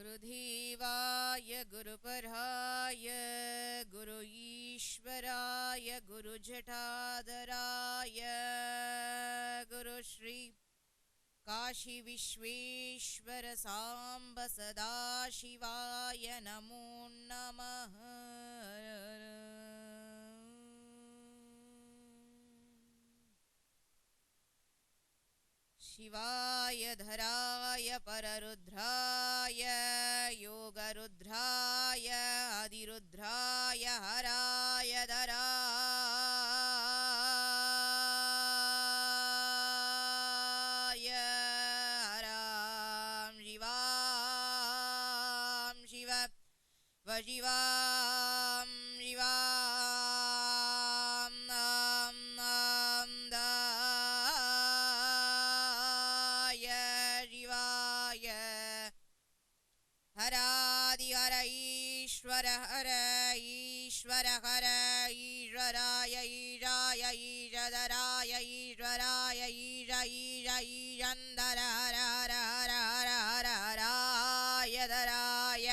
गुरुधीवाय गुरुपराय गुरु ईश्वराय गुरुजटाधराय गुरुश्री काशी विश्वेश्वर साम्ब सदाशिवाय नमो नमः शिवाय धराय पररुद्राय योगरुद्राय अधिरुद्राय हराय धराय। हरां शिवां शिव वशिवां ईश्वर हर ईश्वराय ईशाय ईशधराय ईश्वराय ईश ईश ईशन्दर हर हर हर हर हर हराय धराय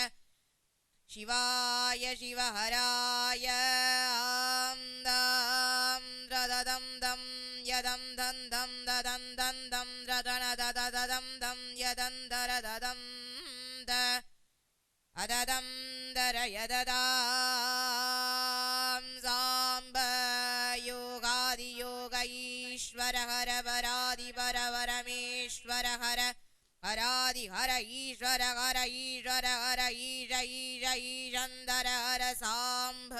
शिवाय शिवहराय आं दां द्रददं दं यदं दं दं ददं दं दं द्रदन दददं दं यदं दरददं द अददं दर यददां हर वरादि वर वरमेश्वर हर हरादि हर। ईश्वर हर ईश्वर हर ईश ईश ईशन्दर हर साम्भ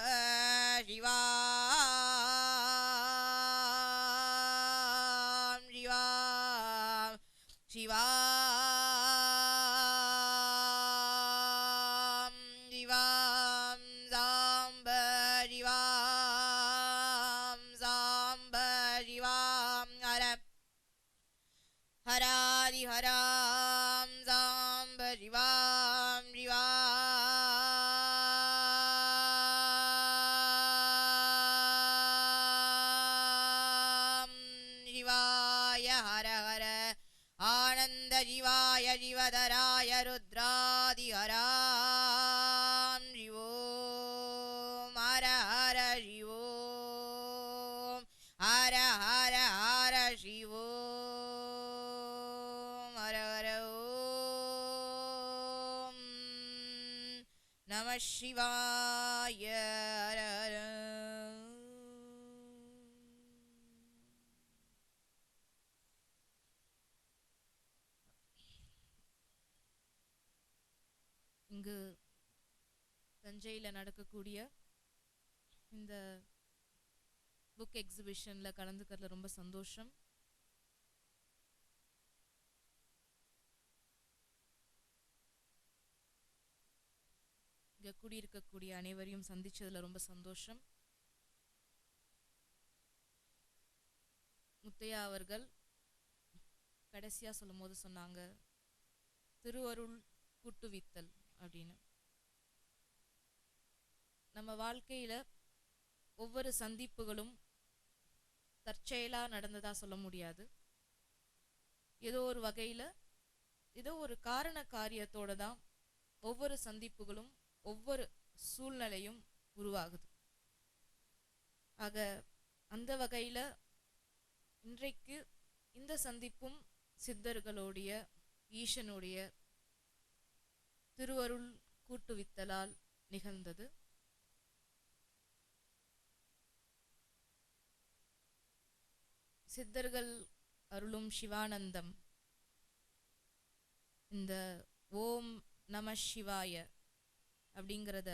शिवां हरा हरिहरां जाम्बरि இங்கு தஞ்சையில் நடக்கக்கூடிய இந்த புக் எக்ஸிபிஷனில் கலந்துக்கிறதுல ரொம்ப சந்தோஷம். இங்கே கூடியிருக்கக்கூடிய அனைவரையும் சந்திச்சதுல ரொம்ப சந்தோஷம். முத்தையா அவர்கள் கடைசியாக சொல்லும் போது சொன்னாங்க திருவருள் குட்டுவித்தல் அப்படின்னு. நம்ம வாழ்க்கையில் ஒவ்வொரு சந்திப்புகளும் தற்செயலாக நடந்ததா சொல்ல முடியாது. ஏதோ ஒரு வகையில் ஏதோ ஒரு காரண காரியத்தோடு தான் ஒவ்வொரு சந்திப்புகளும் ஒவ்வொரு சூழ்நிலையும் உருவாகுது. ஆக அந்த வகையில் இன்றைக்கு இந்த சந்திப்பும் சித்தர்களுடைய ஈசனுடைய திருவருள் கூட்டுவித்தலால் நிகழ்ந்தது. சித்தர்கள் அருளும் சிவானந்தம். இந்த ஓம் நம சிவாய அப்படிங்கிறத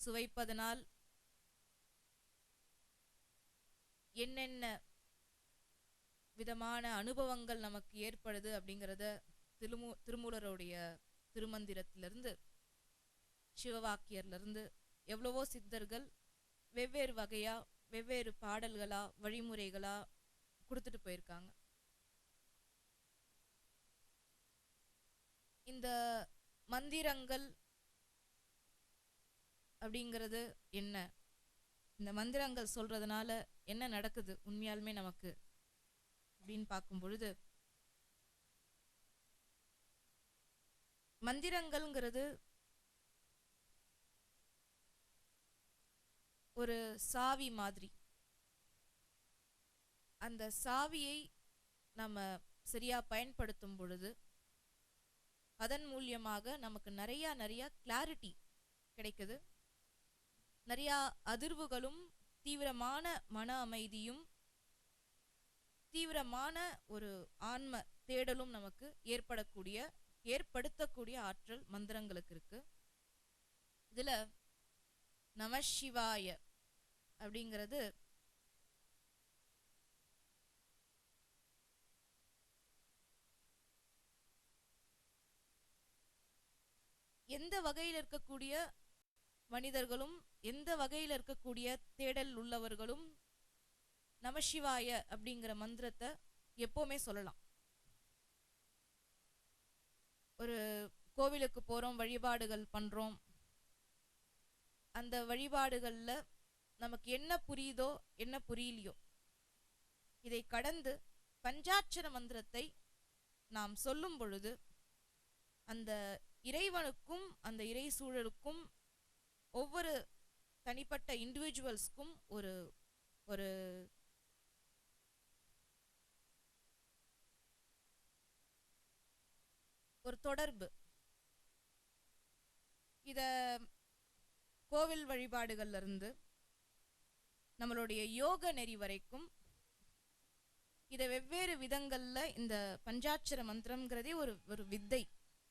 சுவைப்பதனால் என்னென்ன விதமான அனுபவங்கள் நமக்கு ஏற்படுது அப்படிங்கிறத திருமூ திருமூலருடைய திருமந்திரத்திலிருந்து சிவவாக்கியர்லேருந்து எவ்வளவோ சித்தர்கள் வெவ்வேறு வகையா வெவ்வேறு பாடல்களா வழிமுறைகளா கொடுத்துட்டு போயிருக்காங்க. இந்த மந்திரங்கள் அப்படிங்கிறது என்ன? இந்த மந்திரங்கள் சொல்றதுனால என்ன நடக்குது உண்மையாலுமே நமக்கு அப்படின்னு பார்க்கும் பொழுது மந்திரங்கள்ங்கிறது ஒரு சாவி மாதிரி. அந்த சாவியை நம்ம சரியா பயன்படுத்தும் பொழுது அதன் மூலியமாக நமக்கு நிறைய நிறைய கிளாரிட்டி கிடைக்குது. நிறையா அதிர்வுகளும் தீவிரமான மன அமைதியும் தீவிரமான ஒரு ஆன்ம தேடலும் நமக்கு ஏற்படக்கூடிய ஏற்படுத்தக்கூடிய ஆற்றல் மந்திரங்களுக்கு இருக்கு. இதுல நமசிவாய அப்படிங்கிறது எந்த வகையில் இருக்கக்கூடிய மனிதர்களும் எந்த வகையில் இருக்கக்கூடிய தேடல் உள்ளவர்களும் நமசிவாய அப்படிங்கிற மந்திரத்தை எப்போவுமே சொல்லலாம். ஒரு கோவிலுக்கு போகிறோம் வழிபாடுகள் பண்ணுறோம் அந்த வழிபாடுகளில் நமக்கு என்ன புரியுதோ என்ன புரியலையோ இதை கடந்து பஞ்சாட்சர மந்திரத்தை நாம் சொல்லும் பொழுது அந்த இறைவனுக்கும் அந்த இறை சூழலுக்கும் ஒவ்வொரு தனிப்பட்ட இண்டிவிஜுவல்ஸ்க்கும் ஒரு ஒரு ஒரு தொடர்பு. இத கோவில் வழிபாடுகள்ல இருந்து நம்மளுடைய யோக நெறி வரைக்கும் இதை வெவ்வேறு விதங்கள்ல இந்த பஞ்சாட்சர மந்திரம்ங்கிறதே ஒரு ஒரு வித்தை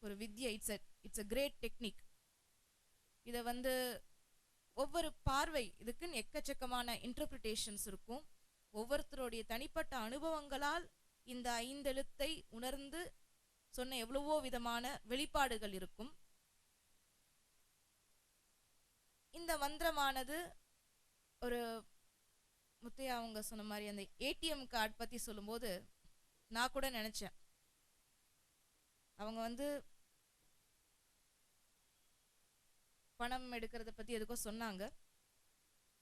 ஒரு வித்யா. It's a it's a great technique இதை வந்து ஒவ்வொரு பார்வை இதுக்குன்னு எக்கச்சக்கமான இன்டர்பிரிட்டேஷன்ஸ் இருக்கும். ஒவ்வொருத்தருடைய தனிப்பட்ட அனுபவங்களால் இந்த ஐந்தெழுத்தை உணர்ந்து சொன்ன எவ்வளவோ விதமான வெளிப்பாடுகள் இருக்கும். இந்த மந்திரமானது ஒரு முத்தையா அவங்க சொன்ன மாதிரி அந்த ஏடிஎம் கார்டு பத்தி சொல்லும்போது நான் கூட நினைச்சேன். அவங்க வந்து பணம் எடுக்கிறத பத்தி எதுக்கோ சொன்னாங்க.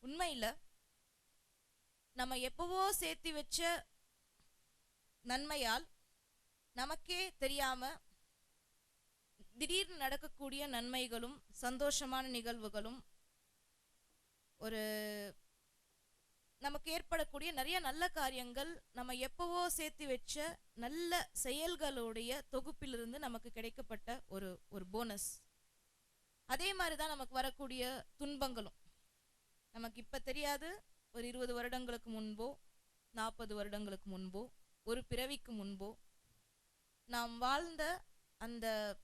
உண்மையில நம்ம எப்பவோ சேர்த்து வச்ச நன்மையால் நமக்கே தெரியாம திடீர்னு நடக்கக்கூடிய நன்மைகளும் சந்தோஷமான நிகழ்வுகளும் ஒரு நமக்கு ஏற்படக்கூடிய நிறைய நல்ல காரியங்கள் நம்ம எப்பவோ சேர்த்து வச்ச நல்ல செயல்களுடைய தொகுப்பிலிருந்து நமக்கு கிடைக்கப்பட்ட ஒரு ஒரு போனஸ் அதே மாதிரி தான் நமக்கு வரக்கூடிய துன்பங்களும். நமக்கு இப்போ தெரியாது ஒரு இருபது வருடங்களுக்கு முன்போ நாற்பது வருடங்களுக்கு முன்போ ஒரு பிறவிக்கு முன்போ நாம் வாழ்ந்த அந்த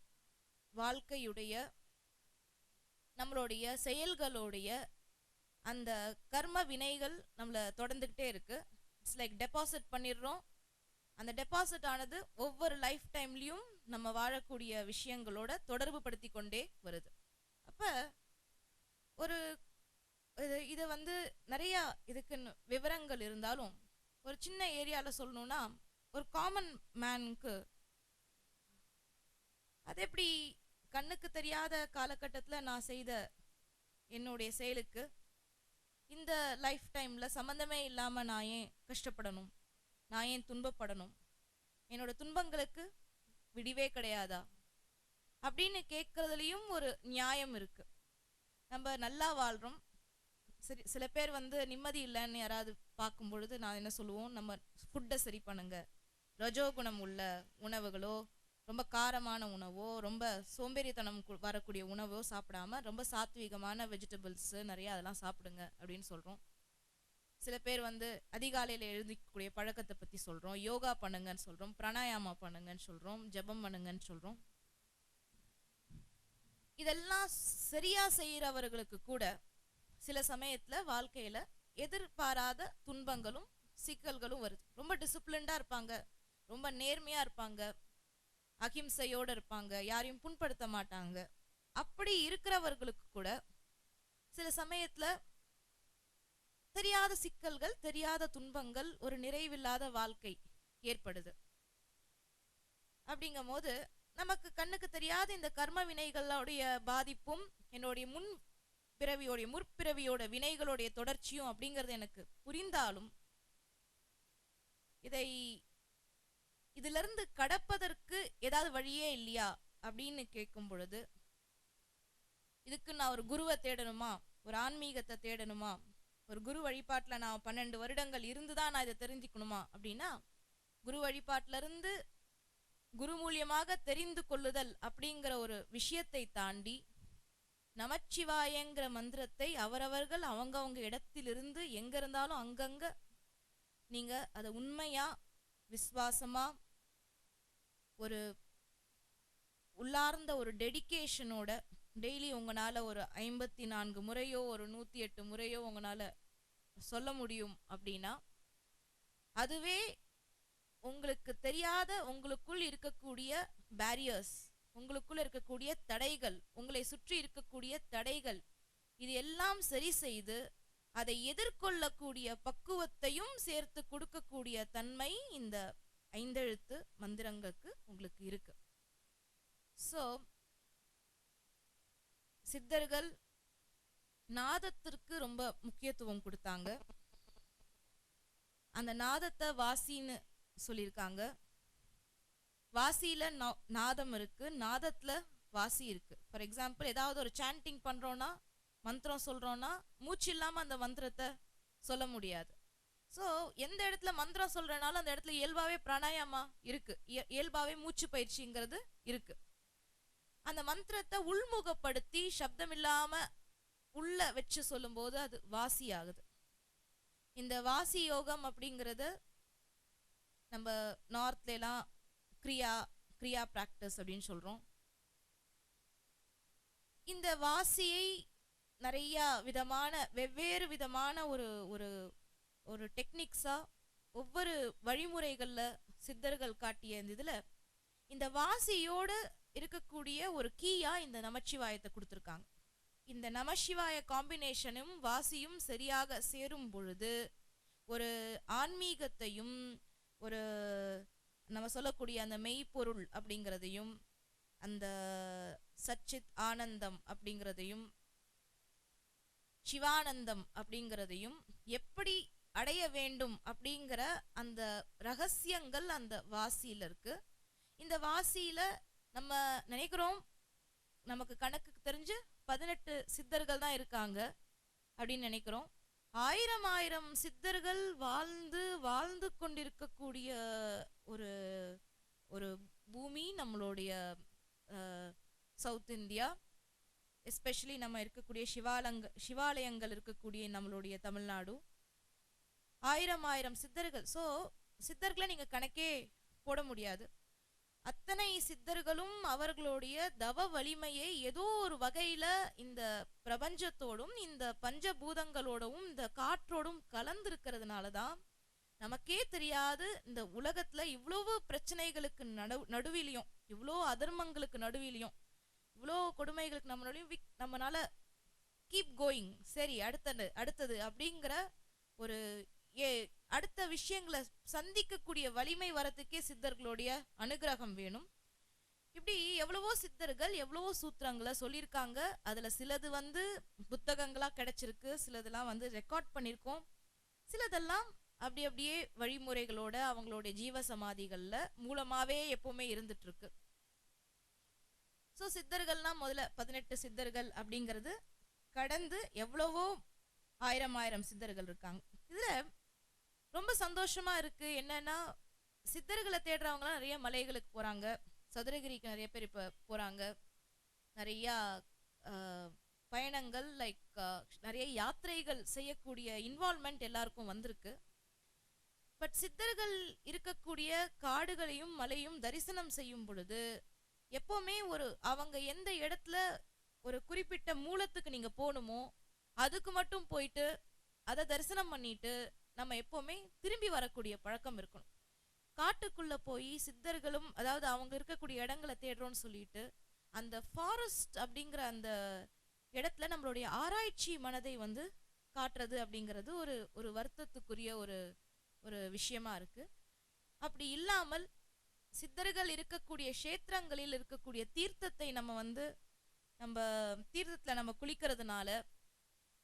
வாழ்க்கையுடைய நம்மளுடைய செயல்களுடைய அந்த கர்ம வினைகள் நம்மளை தொடர்ந்துக்கிட்டே இருக்கு. இட்ஸ் லைக் டெபாசிட் பண்ணிடுறோம். அந்த டெபாசிட் ஆனது ஒவ்வொரு லைஃப் டைம்லையும் நம்ம வாழக்கூடிய விஷயங்களோட தொடர்பு படுத்தி கொண்டே வருது. அப்போ ஒரு இது இதை வந்து நிறையா இதுக்கு விவரங்கள் இருந்தாலும் ஒரு சின்ன ஏரியாவில் சொல்லணும்னா ஒரு காமன் மேனுக்கு அது எப்படி கண்ணுக்கு தெரியாத காலகட்டத்தில் நான் செய்த என்னுடைய செயலுக்கு இந்த லைஃப் டைமில் சம்மந்தமே இல்லாமல் நான் ஏன் கஷ்டப்படணும்? நான் ஏன் துன்பப்படணும்? என்னோட துன்பங்களுக்கு விடிவே கிடையாதா? அப்படின்னு கேட்குறதுலையும் ஒரு நியாயம் இருக்குது நம்ம நல்லா வாழ்கிறோம் சரி சில பேர் வந்து நிம்மதி இல்லைன்னு யாராவது பார்க்கும் பொழுது நான் என்ன சொல்லுவோம்? நம்ம ஃபுட்டை சரி பண்ணுங்க. ரஜோகுணம் உள்ள உணவுகளோ ரொம்ப காரமான உணவோ ரொம்ப சோம்பேறித்தனம் வரக்கூடிய உணவோ சாப்பிடாம ரொம்ப சாத்வீகமான வெஜிடபிள்ஸ் நிறைய அதெல்லாம் சாப்பிடுங்க அப்படின்னு சொல்றோம். சில பேர் வந்து அதிகாலையில் எழுந்திக்கக்கூடிய பழக்கத்தை பத்தி சொல்றோம். யோகா பண்ணுங்கன்னு சொல்றோம். பிராணாயாமா பண்ணுங்கன்னு சொல்றோம். ஜெபம் பண்ணுங்கன்னு சொல்றோம். இதெல்லாம் சரியா செய்யறவர்களுக்கு கூட சில சமயத்துல வாழ்க்கையில எதிர்பாராத துன்பங்களும் சிக்கல்களும் வருது. ரொம்ப டிசிப்ளின்டாக இருப்பாங்க. ரொம்ப நேர்மையா இருப்பாங்க. அகிம்சையோட இருப்பாங்க யாரையும் புண்படுத்த மாட்டாங்க. அப்படி இருக்கிறவர்களுக்கு கூட சில சமயத்துல தெரியாத சிக்கல்கள் தெரியாத துன்பங்கள் ஒரு நிறைவில்லாத வாழ்க்கை ஏற்படுது. அப்படிங்கும் போது நமக்கு கண்ணுக்கு தெரியாத இந்த கர்ம வினைகளுடைய பாதிப்பும் என்னுடைய முன் பிறவியோடைய முற்பிறவியோட வினைகளுடைய தொடர்ச்சியும் அப்படிங்கிறது எனக்கு புரிந்தாலும் இதை இதுல இருந்து கடப்பதற்கு ஏதாவது வழியே இல்லையா அப்படின்னு கேட்கும் பொழுது இதுக்கு நான் ஒரு குருவை தேடணுமா? ஒரு ஆன்மீகத்தை தேடணுமா? ஒரு குரு வழிபாட்டில் நான் பன்னெண்டு வருடங்கள் இருந்து தான் நான் இதை தெரிஞ்சுக்கணுமா? அப்படின்னா குரு வழிபாட்டிலிருந்து குரு மூலியமாக தெரிந்து கொள்ளுதல் அப்படிங்கிற ஒரு விஷயத்தை தாண்டி நமச்சிவாயங்கிற மந்திரத்தை அவரவர்கள் அவங்கவங்க இடத்திலிருந்து எங்க இருந்தாலும் அங்கங்க நீங்க அதை உண்மையா விசுவாசமா ஒரு உள்ளார்ந்த ஒரு டெடிக்கேஷனோட டெய்லி உங்களால் ஒரு ஐம்பத்தி நான்கு முறையோ ஒரு நூற்றி எட்டு முறையோ உங்களால் சொல்ல முடியும் அப்படின்னா அதுவே உங்களுக்கு தெரியாத உங்களுக்குள் இருக்கக்கூடிய பேரியர்ஸ் உங்களுக்குள்ள இருக்கக்கூடிய தடைகள் உங்களை சுற்றி இருக்கக்கூடிய தடைகள் இது எல்லாம் சரி செய்து அதை எதிர்கொள்ளக்கூடிய பக்குவத்தையும் சேர்த்து கொடுக்கக்கூடிய தன்மை இந்த ஐந்தெழுத்து மந்திரங்களுக்கு உங்களுக்கு இருக்கு. ஸோ சித்தர்கள் நாதத்திற்கு ரொம்ப முக்கியத்துவம் கொடுத்தாங்க. அந்த நாதத்தை வாசின்னு சொல்லியிருக்காங்க. வாசியில நா- நாதம் இருக்கு நாதத்துல வாசி இருக்கு. ஃபார் எக்ஸாம்பிள் ஏதாவது ஒரு சாண்டிங் பண்றோம்னா மந்திரம் சொல்றோம்னா மூச்சு இல்லாம அந்த மந்திரத்தை சொல்ல முடியாது. ஸோ எந்த இடத்துல மந்திரம் சொல்கிறனால அந்த இடத்துல இயல்பாவே பிராணாயாமா இருக்கு. இயல்பாகவே இயல்பாவே மூச்சு பயிற்சிங்கிறது இருக்கு. அந்த மந்திரத்தை உள்முகப்படுத்தி சப்தம் இல்லாமல் உள்ள வச்சு சொல்லும்போது அது வாசி ஆகுது. இந்த வாசி யோகம் அப்படிங்கிறது நம்ம நார்த்ல கிரியா கிரியா பிராக்டிஸ் அப்படின்னு சொல்றோம். இந்த வாசியை நிறைய விதமான வெவ்வேறு விதமான ஒரு ஒரு ஒரு டெக்னிக்ஸா ஒவ்வொரு வழிமுறைகள்ல சித்தர்கள் காட்டிய இந்த இதுல இந்த வாசியோட இருக்கக்கூடிய ஒரு கீயா இந்த நமச்சிவாயத்தை கொடுத்துருக்காங்க. இந்த நமசிவாய காம்பினேஷனும் வாசியும் சரியாக சேரும் பொழுது ஒரு ஆன்மீகத்தையும் ஒரு நம்ம சொல்லக்கூடிய அந்த மெய்ப்பொருள் அப்படிங்கிறதையும் அந்த சச்சித் ஆனந்தம் அப்படிங்கிறதையும் சிவானந்தம் அப்படிங்கிறதையும் எப்படி அடைய வேண்டும் அப்படிங்கிற அந்த ரகசியங்கள் அந்த வாசியில இருக்கு. இந்த வாசியில நம்ம நினைக்கிறோம் நமக்கு கணக்கு தெரிஞ்சு பதினெட்டு சித்தர்கள் தான் இருக்காங்க அப்படின்னு நினைக்கிறோம். ஆயிரம் ஆயிரம் சித்தர்கள் வாழ்ந்து வாழ்ந்து கொண்டிருக்கக்கூடிய ஒரு ஒரு பூமி நம்மளுடைய சவுத் இந்தியா. எஸ்பெஷலி நம்ம இருக்கக்கூடிய சிவாலங்க சிவாலயங்கள் இருக்கக்கூடிய நம்மளுடைய தமிழ்நாடு. ஆயிரம் ஆயிரம் சித்தர்கள். ஸோ சித்தர்களை நீங்க கணக்கே போட முடியாது. அத்தனை சித்தர்களும் அவர்களுடைய தவ வலிமையை ஏதோ ஒரு வகையில இந்த பிரபஞ்சத்தோடும் இந்த பஞ்சபூதங்களோடவும் இந்த காற்றோடும் கலந்திருக்கிறதுனால தான் நமக்கே தெரியாது இந்த உலகத்துல இவ்வளவு பிரச்சனைகளுக்கு நடு நடுவிலையும் இவ்வளோ அதர்மங்களுக்கு நடுவிலையும் இவ்வளோ கொடுமைகளுக்கு நம்மளாலையும் விக் we- நம்மனால கீப் கோயிங் சரி அடுத்தது அடுத்தது அப்படிங்கிற ஒரு அடுத்த விஷயங்களை சந்திக்கக்கூடிய வலிமை வரத்துக்கே சித்தர்களுடைய அனுகிரகம் வேணும். இப்படி எவ்வளவோ சித்தர்கள் எவ்வளவோ சூத்திரங்களை சொல்லியிருக்காங்க. அதுல சிலது வந்து புத்தகங்களா கிடைச்சிருக்கு. சிலதெல்லாம் வந்து ரெக்கார்ட் பண்ணியிருக்கோம். சிலதெல்லாம் அப்படி அப்படியே வழிமுறைகளோட அவங்களுடைய ஜீவ சமாதிகள்ல மூலமாவே எப்பவுமே இருந்துட்டு இருக்கு ஸோ சித்தர்கள்லாம் முதல்ல பதினெட்டு சித்தர்கள் அப்படிங்கிறது கடந்து எவ்வளவோ ஆயிரம் ஆயிரம் சித்தர்கள் இருக்காங்க. இதுல ரொம்ப சந்தோஷமா இருக்கு. என்னன்னா சித்தர்களை தேடுறவங்கலாம் நிறைய மலைகளுக்கு போறாங்க. சதுரகிரிக்கு நிறைய பேர் இப்ப போறாங்க. நிறைய ஆஹ், பயணங்கள் லைக் நிறைய யாத்திரைகள் செய்யக்கூடிய இன்வால்மெண்ட் எல்லாருக்கும் வந்திருக்கு. பட் சித்தர்கள் இருக்கக்கூடிய காடுகளையும் மலையும் தரிசனம் செய்யும் பொழுது எப்பவுமே ஒரு அவங்க எந்த இடத்துல ஒரு குறிப்பிட்ட மூலத்துக்கு நீங்க போகணுமோ அதுக்கு மட்டும் போயிட்டு அதை தரிசனம் பண்ணிட்டு நம்ம எப்பவுமே திரும்பி வரக்கூடிய பழக்கம் இருக்கணும். காட்டுக்குள்ள போய் சித்தர்களும் அதாவது அவங்க இருக்கக்கூடிய இடங்களை தேடுறோம்னு சொல்லிட்டு அந்த ஃபாரஸ்ட் அப்படிங்கிற அந்த இடத்துல நம்மளுடைய ஆராய்ச்சி மனதை வந்து காட்டுறது அப்படிங்கிறது ஒரு ஒரு வருத்தத்துக்குரிய ஒரு ஒரு விஷயமா இருக்கு. அப்படி இல்லாமல் சித்தர்கள் இருக்கக்கூடிய க்ஷேத்திரங்களில் இருக்கக்கூடிய தீர்த்தத்தை நம்ம வந்து நம்ம தீர்த்தத்துல நம்ம குளிக்கிறதுனால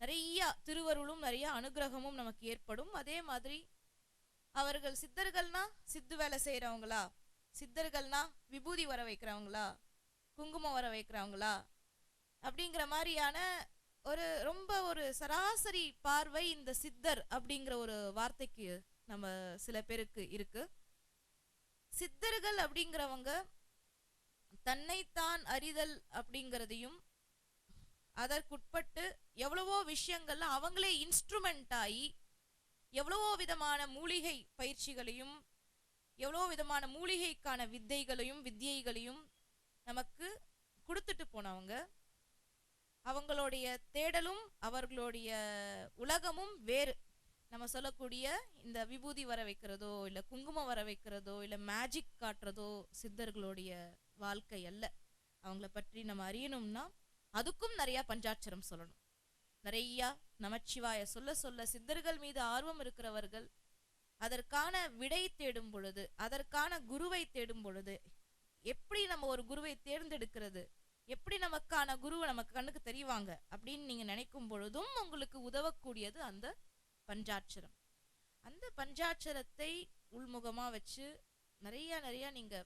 நிறைய திருவருளும் நிறைய அனுகிரகமும் நமக்கு ஏற்படும். அதே மாதிரி அவர்கள் சித்தர்கள்னா சித்து வேலை செய்கிறவங்களா சித்தர்கள்னா விபூதி வர வைக்கிறவங்களா? குங்குமம் வர வைக்கிறவங்களா? அப்படிங்கிற மாதிரியான ஒரு ரொம்ப ஒரு சராசரி பார்வை இந்த சித்தர் அப்படிங்கிற ஒரு வார்த்தைக்கு நம்ம சில பேருக்கு இருக்கு. சித்தர்கள் அப்படிங்கிறவங்க தன்னைத்தான் அறிதல் அப்படிங்கிறதையும் அதற்குட்பட்டு எவ்வளவோ விஷயங்கள்ல அவங்களே இன்ஸ்ட்ருமெண்ட் ஆகி எவ்வளவோ விதமான மூலிகை பயிற்சிகளையும் எவ்வளோ விதமான மூலிகைக்கான வித்தைகளையும் வித்தியைகளையும் நமக்கு கொடுத்துட்டு போனவங்க. அவங்களுடைய தேடலும் அவர்களுடைய உலகமும் வேறு. நம்ம சொல்லக்கூடிய இந்த விபூதி வர வைக்கிறதோ இல்லை குங்குமம் வர வைக்கிறதோ இல்லை மேஜிக் காட்டுறதோ சித்தர்களுடைய வாழ்க்கை அல்ல. அவங்கள பற்றி நம்ம அறியணும்னா அதுக்கும் நிறைய பஞ்சாட்சரம் சொல்லணும். நிறையா நமச்சிவாய சொல்ல சொல்ல சித்தர்கள் மீது ஆர்வம் இருக்கிறவர்கள் அதற்கான விடை தேடும் பொழுது அதற்கான குருவை தேடும் பொழுது எப்படி நம்ம ஒரு குருவை தேர்ந்தெடுக்கிறது எப்படி நமக்கான குருவை நமக்கு கண்ணுக்கு தெரிவாங்க அப்படின்னு நீங்க நினைக்கும் பொழுதும் உங்களுக்கு உதவக்கூடியது அந்த பஞ்சாட்சரம். அந்த பஞ்சாட்சரத்தை உள்முகமா வச்சு நிறைய நிறைய நீங்க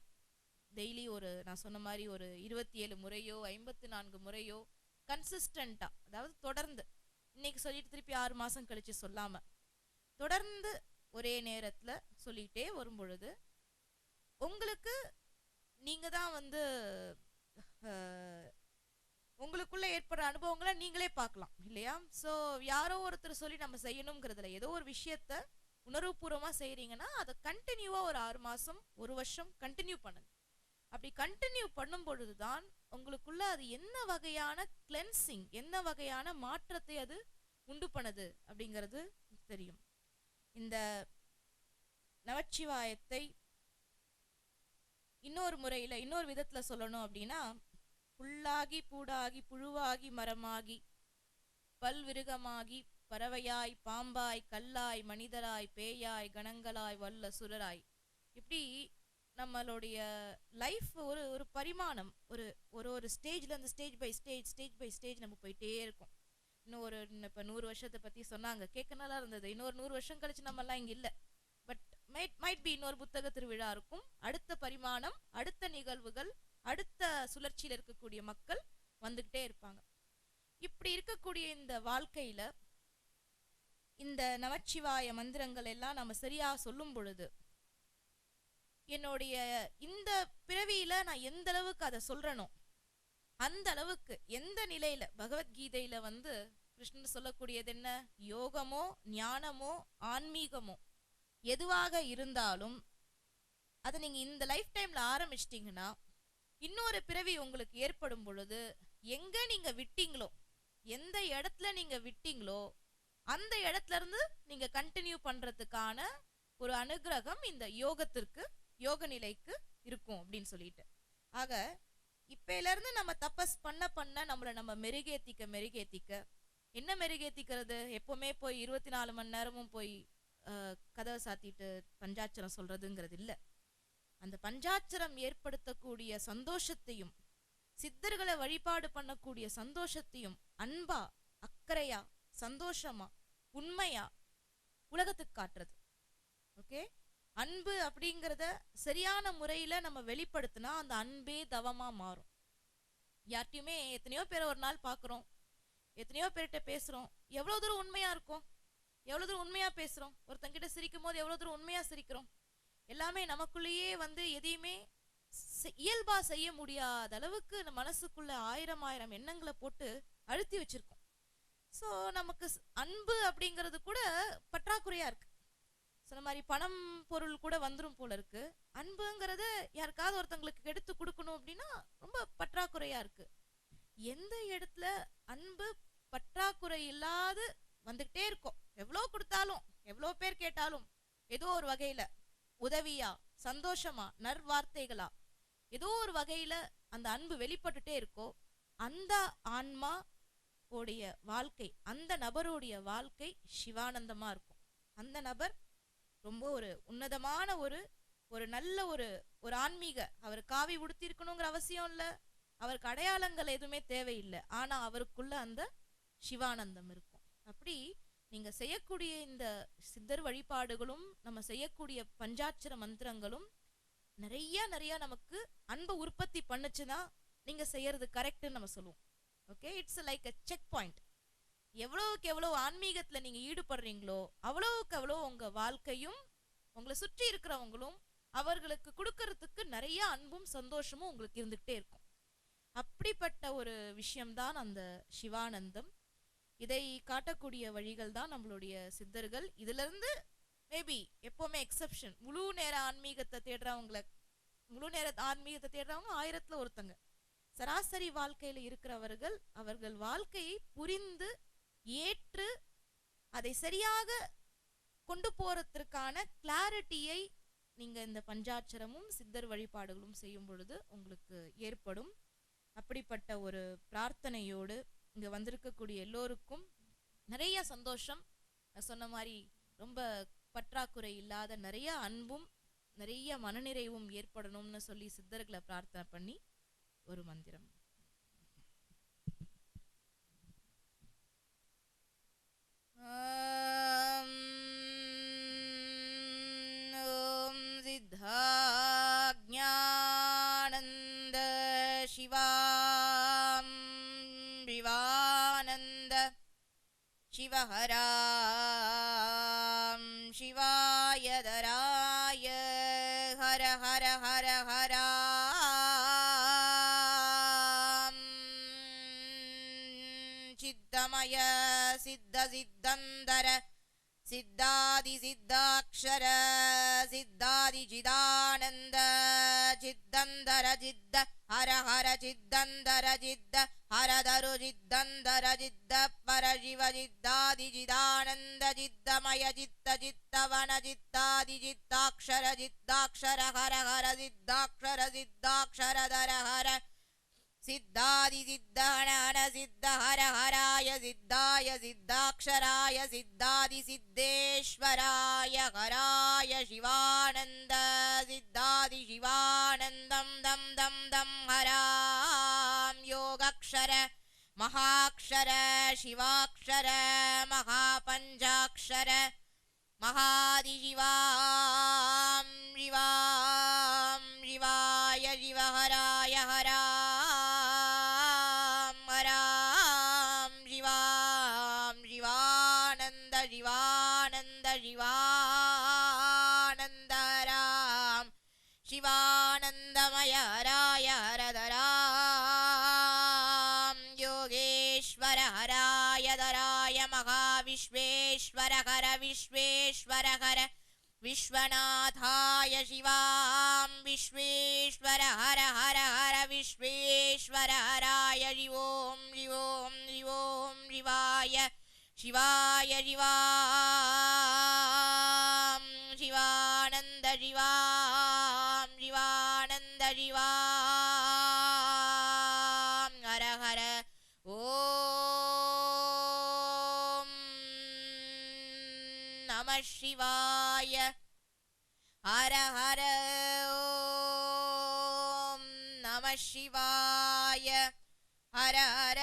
டெய்லி ஒரு நான் சொன்ன மாதிரி ஒரு இருபத்தி ஏழு முறையோ ஐம்பத்தி நான்கு முறையோ கன்சிஸ்டண்ட்டாக அதாவது தொடர்ந்து இன்னைக்கு சொல்லிட்டு திருப்பி ஆறு மாசம் கழிச்சு சொல்லாம தொடர்ந்து ஒரே நேரத்துல சொல்லிட்டே வரும் பொழுது உங்களுக்கு நீங்கள் தான் வந்து உங்களுக்குள்ளே உங்களுக்குள்ள ஏற்படுற அனுபவங்களை நீங்களே பார்க்கலாம் இல்லையா? ஸோ யாரோ ஒருத்தர் சொல்லி நம்ம செய்யணுங்கிறதுல ஏதோ ஒரு விஷயத்த உணர்வுபூர்வமா செய்கிறீங்கன்னா அதை கண்டினியூவா ஒரு ஆறு மாசம் ஒரு வருஷம் கண்டினியூ பண்ணுங்க. அப்படி கண்டினியூ பண்ணும் பொழுதுதான் உங்களுக்குள்ள அது என்ன வகையான கிளென்சிங் என்ன வகையான மாற்றத்தை அது உண்டு பண்ணது அப்படிங்கிறது தெரியும். இந்த நமச்சிவாயத்தை இன்னொரு முறையில இன்னொரு விதத்துல சொல்லணும் அப்படின்னா புல்லாகி பூடாகி புழுவாகி மரமாகி பல்விருகமாகி பறவையாய் பாம்பாய் கல்லாய் மனிதராய் பேயாய் கணங்களாய் வல்ல சுரராய் இப்படி நம்மளுடைய லைஃப் ஒரு ஒரு பரிமாணம். ஒரு ஒரு ஒரு ஸ்டேஜ்ல அந்த stage by stage stage by stage நம்ம போயிட்டே இருக்கும். இன்னும் ஒரு இப்போ நூறு வருஷத்தை பத்தி சொன்னாங்க. கேட்க நல்லா இருந்தது. இன்னொரு நூறு வருஷம் கழிச்சு நம்ம எல்லாம் இல்லை. இல்ல பட் மைட் மைட் பி இன்னொரு புத்தக திருவிழா இருக்கும். அடுத்த பரிமாணம் அடுத்த நிகழ்வுகள் அடுத்த சுழற்சியில் இருக்கக்கூடிய மக்கள் வந்துக்கிட்டே இருப்பாங்க. இப்படி இருக்கக்கூடிய இந்த வாழ்க்கையில இந்த நமச்சிவாய மந்திரங்கள் எல்லாம் நம்ம சரியா சொல்லும் பொழுது என்னுடைய இந்த பிறவியில நான் எந்த அளவுக்கு அதை சொல்றனோ அந்த அளவுக்கு எந்த நிலையில பகவத்கீதையில வந்து கிருஷ்ணன் சொல்லக்கூடியது என்ன? யோகமோ ஞானமோ ஆன்மீகமோ எதுவாக இருந்தாலும் அதை நீங்க இந்த லைஃப் டைம்ல ஆரம்பிச்சிட்டிங்கன்னா இன்னொரு பிறவி உங்களுக்கு ஏற்படும் பொழுது எங்க நீங்க விட்டீங்களோ எந்த இடத்துல நீங்க விட்டீங்களோ அந்த இடத்துல இருந்து நீங்க கண்டினியூ பண்றதுக்கான ஒரு அனுகிரகம் இந்த யோகத்திற்கு யோக நிலைக்கு இருக்கும் அப்படின்னு சொல்லிட்டு. ஆக இப்பையில இருந்து நம்ம தபஸ் பண்ண பண்ண நம்மளை நம்ம மெருகேத்திக்க மெருகேத்திக்க என்ன மெருகேத்திக்கிறது? எப்பவுமே போய் இருபத்தி நாலு மணி நேரமும் போய் கதவை சாத்திட்டு பஞ்சாட்சரம் சொல்கிறதுங்கிறது இல்ல. அந்த பஞ்சாட்சரம் ஏற்படுத்தக்கூடிய சந்தோஷத்தையும் சித்தர்களை வழிபாடு பண்ணக்கூடிய சந்தோஷத்தையும் அன்பா அக்கறையா சந்தோஷமா உண்மையா உலகத்துக்கு காட்டுறது. ஓகே? அன்பு அப்படிங்கிறத சரியான முறையில் நம்ம வெளிப்படுத்தினா அந்த அன்பே தவமாக மாறும். யார்ட்டையுமே எத்தனையோ பேரை ஒரு நாள் பார்க்குறோம் எத்தனையோ பேர்கிட்ட பேசுகிறோம் எவ்வளோ தூரம் உண்மையாக இருக்கும்? எவ்வளோ தூரம் உண்மையாக பேசுகிறோம் ஒருத்தங்கிட்ட சிரிக்கும் போது எவ்வளோ தூரம் உண்மையாக சிரிக்கிறோம்? எல்லாமே நமக்குள்ளேயே வந்து எதையுமே இயல்பாக செய்ய முடியாத அளவுக்கு இந்த மனசுக்குள்ள ஆயிரம் ஆயிரம் எண்ணங்களை போட்டு அழுத்தி வச்சுருக்கோம். ஸோ நமக்கு அன்பு அப்படிங்கிறது கூட பற்றாக்குறையாக இருக்குது சொன்ன மாதிரி பணம் பொருள் கூட வந்துரும் போல இருக்கு. அன்புங்கிறத யாருக்காவது ஒருத்தங்களுக்கு எடுத்து கொடுக்கணும் அப்படின்னா ரொம்ப பற்றாக்குறையா இருக்கு. எந்த இடத்துல அன்பு பற்றாக்குறை இல்லாது வந்துகிட்டே இருக்கும் எவ்வளோ கொடுத்தாலும் எவ்வளோ பேர் கேட்டாலும் ஏதோ ஒரு வகையில உதவியா சந்தோஷமா நற்வார்த்தைகளா ஏதோ ஒரு வகையில அந்த அன்பு வெளிப்பட்டுட்டே இருக்கோ அந்த ஆன்மா உடைய வாழ்க்கை அந்த நபருடைய வாழ்க்கை சிவானந்தமா இருக்கும். அந்த நபர் ரொம்ப ஒரு உன்னதமான ஒரு ஒரு நல்ல ஒரு ஒரு ஆன்மீக. அவர் காவி உடுத்திருக்கணுங்கிற அவசியம் இல்ல. அவருக்கு அடையாளங்கள் எதுவுமே தேவையில்லை. ஆனா அவருக்குள்ள அந்த சிவானந்தம் இருக்கும். அப்படி நீங்க செய்யக்கூடிய இந்த சித்தர் வழிபாடுகளும் நம்ம செய்யக்கூடிய பஞ்சாட்சர மந்திரங்களும் நிறைய நிறைய நமக்கு அன்பை உற்பத்தி பண்ணுச்சுன்னா நீங்க செய்யறது கரெக்ட்னு நம்ம சொல்லுவோம். Okay it's like a check point எவ்வளவுக்கு எவ்வளவு ஆன்மீகத்துல நீங்க ஈடுபடுறீங்களோ அவ்வளவுக்கு அவ்வளோ உங்க வாழ்க்கையும் உங்களை சுற்றி இருக்கிறவங்களும் அவர்களுக்கு கொடுக்கறதுக்கு நிறைய அன்பும் சந்தோஷமும் உங்களுக்கு இருந்துகிட்டே இருக்கும். அப்படிப்பட்ட ஒரு விஷயம்தான் அந்த சிவானந்தம். இதை காட்டக்கூடிய வழிகள் தான் நம்மளுடைய சித்தர்கள். இதுல இருந்து மேபி எப்பவுமே எக்ஸப்ஷன் முழு நேர ஆன்மீகத்தை தேடுறவங்கள முழு நேர ஆன்மீகத்தை தேடுறவங்க ஆயிரத்துல ஒருத்தங்க. சராசரி வாழ்க்கையில இருக்கிறவர்கள் அவர்கள் வாழ்க்கையை புரிந்து ஏற்று அதை சரியாக கொண்டு போறதற்கான கிளாரிட்டியை நீங்க இந்த பஞ்சாட்சரமும் சித்தர் வழிபாடுகளும் செய்யும் பொழுது உங்களுக்கு ஏற்படும். அப்படிப்பட்ட ஒரு பிரார்த்தனையோடு இங்க வந்திருக்கக்கூடிய எல்லோருக்கும் நிறைய சந்தோஷம். சொன்ன மாதிரி ரொம்ப பற்றாக்குறை இல்லாத நிறைய அன்பும் நிறைய மனநிறைவும் ஏற்படணும்னு சொல்லி சித்தர்களை பிரார்த்தனை பண்ணி ஒரு மந்திரம். ॐ सिद्धाज्ञानन्द शिवां शिवानन्द शिवहरां चिद्दमय सिद्धसिद्धन्धर सिद्धादिसिद्धाक्षर सिद्धादिचिदानन्द चिद्न्दर जिद् हर हर चिद्न्दर जिद् हरदरुचिद्गर जिदपर शिवजिद्धादिचिदानन्द जिद्दमय चित्त चित्तवन चित्तादिचित्ताक्षर जिद्दाक्षर हर हर सिद्धाक्षर सिद्धाक्षर धर हर हराय सिद्धाय सिद्धाक्षराय सिद्धादि सिद्धेश्वराय हराय शिवानन्द सिद्धादि शिवानन्दं दं दं दं हरां योगक्षर महाक्षर शिवाक्षर महापञ्चाक्षर महादिशिवां शिवां हर विश्वेश्वर हर विश्वनाथाय शिवां विश्वेश्वर हर हर हर विश्वेश्वर हराय शिवों शिवों शिवों शिवाय शिवाय शिवां शिवानन्द शिवां शिवाय हर हर ॐ नमः शिवाय हर हर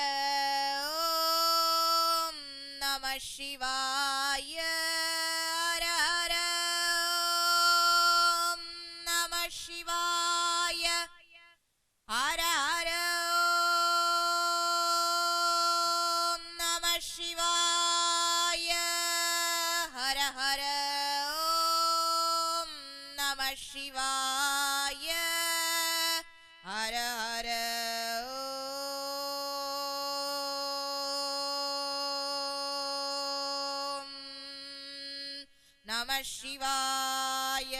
शिवाय हर हर ॐ नमः शिवाय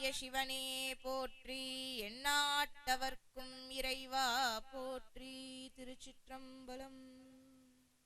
தென்னாடுடைய சிவனே போற்றி. எண்ணாட்டவர்க்கும் இறைவா போற்றி. திருச்சிற்றம்பலம்.